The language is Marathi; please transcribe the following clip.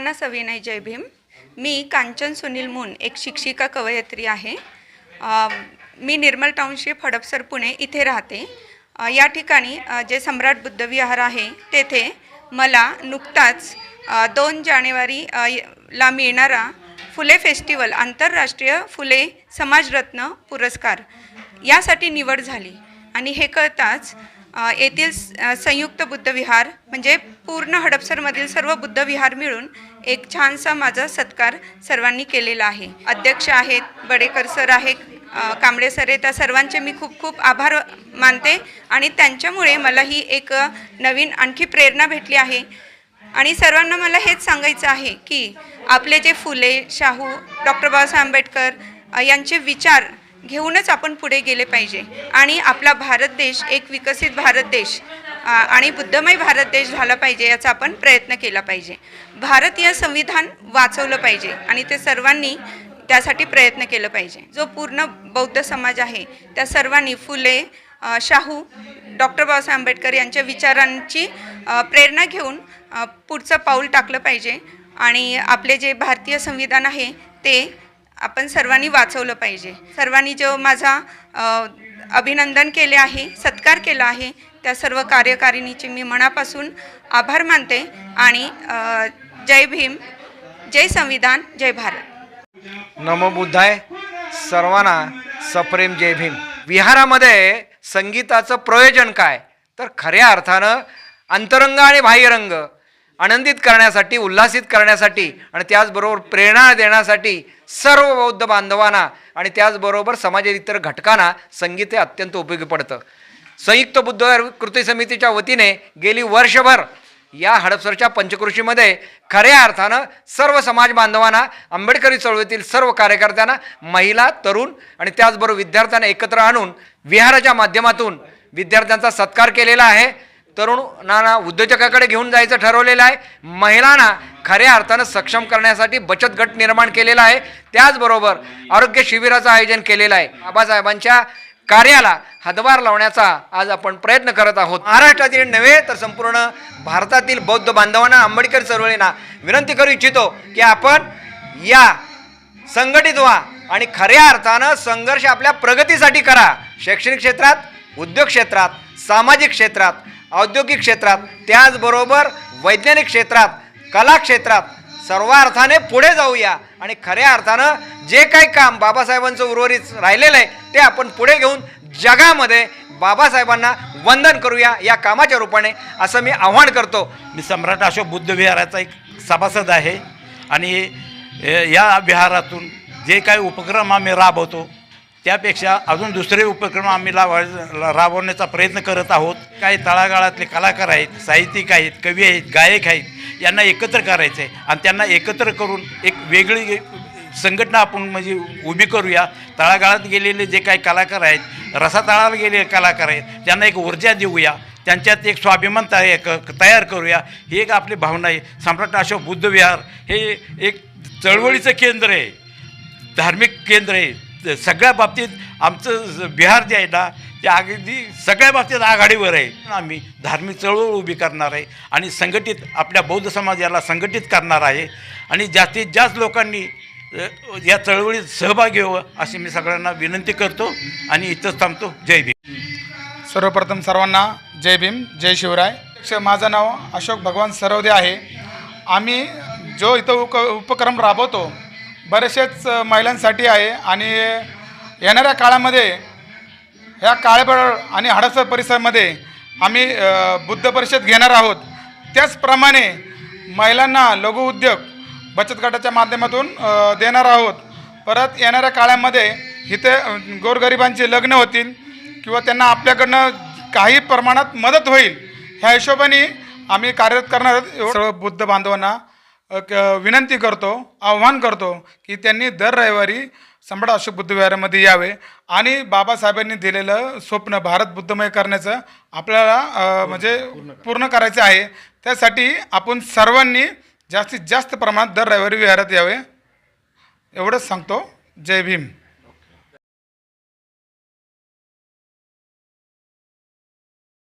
सर्वांना सविनय जय भीम. मी कांचन सुनील मुन एक शिक्षिका कवयत्री आहे. मी निर्मल टाउनशिप हडपसर पुणे इथे राहते. या ठिकाणी जे सम्राट बुद्धविहार आहे तेथे मला नुकताच दोन जानेवारी ला मिळणारा फुले फेस्टिवल आंतरराष्ट्रीय फुले समाजरत्न पुरस्कार यासाठी निवड झाली. आणि हे कळताच येथील संयुक्त बुद्धविहार म्हणजे पूर्ण हडपसरमधील सर्व बुद्धविहार मिळून एक छानसा माझा सत्कार सर्वांनी केलेला आहे. अध्यक्ष आहेत बडेकर सर आहे कांबळे सर आहे त्या सर्वांचे मी खूप खूप आभार मानते आणि त्यांच्यामुळे मला ही एक नवीन आणखी प्रेरणा भेटली आहे. आणि सर्वांना मला हेच सांगायचं आहे की आपले जे फुले शाहू डॉक्टर बाबासाहेब आंबेडकर यांचे विचार घेऊनच आपण पुढे गेले पाहिजे. आणि आपला भारत देश एक विकसित भारत देश. आणि बुद्धमय भारत देश झाला पाहिजे याचा आपण प्रयत्न केला पाहिजे. भारतीय संविधान वाचवलं पाहिजे आणि ते सर्वांनी त्यासाठी प्रयत्न केलं पाहिजे. जो पूर्ण बौद्ध समाज आहे त्या सर्वांनी फुले शाहू डॉक्टर बाबासाहेब आंबेडकर यांच्या विचारांची प्रेरणा घेऊन पुढचं पाऊल टाकलं पाहिजे आणि आपले जे भारतीय संविधान आहे ते आपण सर्वांनी वाचवलं पाहिजे. सर्वांनी जो माझा अभिनंदन केले आहे सत्कार केला आहे. त्या सर्व कार्यकारिणीचे मी मनापासून आभार मानते आणि जय भीम जय संविधान जय भारत. नमो बुद्धाय सर्वांना सप्रेम जय भीम. विहारामध्ये संगीताचं प्रयोजन काय? तर खऱ्या अर्थानं अंतरंग आणि बाह्यरंग. आनंदित करण्यासाठी उल्हासित करण्यासाठी आणि त्याचबरोबर प्रेरणा देण्यासाठी सर्व बौद्ध बांधवांना आणि त्याचबरोबर समाजातील इतर घटकांना संगीत हे अत्यंत उपयोगी पडतं. संयुक्त बुद्ध कृती समितीच्या वतीने गेली वर्षभर या हडपसरच्या पंचकृषीमध्ये खऱ्या अर्थानं सर्व समाज बांधवांना आंबेडकरी चळवळीतील सर्व कार्यकर्त्यांना महिला तरुण आणि त्याचबरोबर विद्यार्थ्यांना एकत्र आणून विहाराच्या माध्यमातून विद्यार्थ्यांचा सत्कार केलेला आहे. तरुणांना उद्योजकाकडे घेऊन जायचं ठरवलेलं आहे. महिलांना खऱ्या अर्थानं सक्षम करण्यासाठी बचत गट निर्माण केलेला आहे. त्याचबरोबर आरोग्य शिबिराचं आयोजन केलेलं आहे. बाबासाहेबांच्या कार्याला हातभार लावण्याचा आज आपण प्रयत्न करत आहोत. महाराष्ट्रातील नव्हे तर संपूर्ण भारतातील बौद्ध बांधवांना आंबेडकर चळवळींना विनंती करू इच्छितो की आपण या संघटित व्हा आणि खऱ्या अर्थानं संघर्ष आपल्या प्रगतीसाठी करा. शैक्षणिक क्षेत्रात उद्योग क्षेत्रात सामाजिक क्षेत्रात औद्योगिक क्षेत्रात त्याचबरोबर वैज्ञानिक क्षेत्रात कला क्षेत्रात सर्व अर्थाने पुढे जाऊया. आणि खऱ्या अर्थानं जे काही काम बाबासाहेबांचं उर्वरित राहिलेलं आहे ते आपण पुढे घेऊन जगामध्ये बाबासाहेबांना वंदन करूया या कामाच्या रूपाने असं मी आव्हान करतो. मी सम्राट अशोक बुद्ध विहाराचा एक सभासद आहे. आणि या विहारातून जे काही उपक्रम आम्ही राबवतो त्यापेक्षा अजून दुसरे उपक्रम आम्ही लावाय राबवण्याचा प्रयत्न करत आहोत. काही तळागाळातले कलाकार आहेत साहित्यिक आहेत कवी आहेत गायक आहेत यांना एकत्र करायचं आहे आणि त्यांना एकत्र करून एक वेगळी संघटना आपण म्हणजे उभी करूया. तळागाळात गेलेले जे काही कलाकार आहेत रसातळाला गेलेले कलाकार आहेत त्यांना एक ऊर्जा देऊया. त्यांच्यात एक स्वाभिमान तयार क तयार करूया. ही एक आपली भावना आहे. सम्राट अशोक बुद्ध विहार हे एक चळवळीचं केंद्र आहे. धार्मिक केंद्र आहे. सगळ्या बाबतीत आमचं बिहार जे आहे ना ते अगदी सगळ्या बाबतीत आघाडीवर आहे. आम्ही धार्मिक चळवळ उभी करणार आहे आणि संघटित आपल्या बौद्ध समाजाला संघटित करणार आहे. आणि जास्तीत जास्त लोकांनी या चळवळीत सहभागी व्हावं अशी मी सगळ्यांना विनंती करतो आणि इथंच थांबतो. जय भीम. सर्वप्रथम सर्वांना जय भीम जय शिवराय. माझं नाव अशोक भगवान सरवदे आहे. आम्ही जो इथं उक उपक्रम राबवतो बरेचसेच महिलांसाठी आहे आणि येणाऱ्या काळामध्ये ह्या काळेबळ आणि हडसर परिसरामध्ये आम्ही बुद्ध परिषद घेणार आहोत. त्याचप्रमाणे महिलांना लघुउद्योग बचत गटाच्या माध्यमातून देणार आहोत. परत येणाऱ्या काळामध्ये इथे गोरगरिबांचे लग्न होतील किंवा त्यांना आपल्याकडनं काही प्रमाणात मदत होईल. ह्या हिशोबाने आम्ही कार्यरत करणार आहोत. एवढं सर्व बुद्ध बांधवांना विनंती करतो आव्हान करतो की त्यांनी दर रविवारी सम्राट अशोक बुद्ध विहारामध्ये यावे आणि बाबासाहेबांनी दिलेलं स्वप्न भारत बुद्धमय करण्याचं आपल्याला म्हणजे पूर्ण करायचं आहे. त्यासाठी आपण सर्वांनी जास्तीत जास्त प्रमाणात दर रविवारी विहारात यावे. एवढंच सांगतो. जय भीम.